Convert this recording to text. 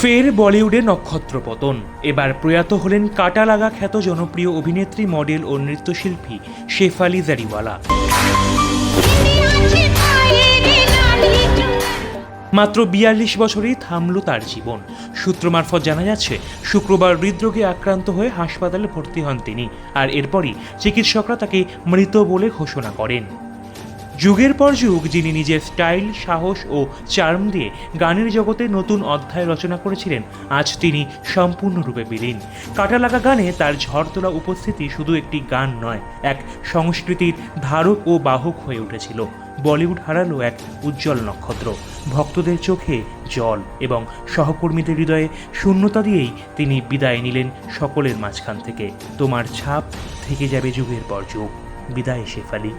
ফের বলিউডে নক্ষত্র পতন। এবার প্রয়াত হলেন কাটা লাগা খ্যাত জনপ্রিয় অভিনেত্রী, মডেল ও নৃত্যশিল্পী শেফালি জারিওয়ালা। মাত্র বিয়াল্লিশ বছরেই থামল তার জীবন। সূত্র মারফত জানা যাচ্ছে, শুক্রবার হৃদরোগে আক্রান্ত হয়ে হাসপাতালে ভর্তি হন তিনি, আর এরপরই চিকিৎসকরা তাকে মৃত বলে ঘোষণা করেন। যুগের পর যুগ যিনি নিজের স্টাইল, সাহস ও চার্ম দিয়ে গানের জগতে নতুন অধ্যায় রচনা করেছিলেন, আজ তিনি সম্পূর্ণরূপে বিলীন। কাটা লাগা গানে তার ঝড় তোলা উপস্থিতি শুধু একটি গান নয়, এক সংস্কৃতির ধারক ও বাহক হয়ে উঠেছিল। বলিউড হারালো এক উজ্জ্বল নক্ষত্র। ভক্তদের চোখে জল এবং সহকর্মীদের হৃদয়ে শূন্যতা দিয়েই তিনি বিদায় নিলেন সকলের মাঝখান থেকে। তোমার ছাপ থেকে যাবে যুগের পর যুগ। বিদায়, শেফালি।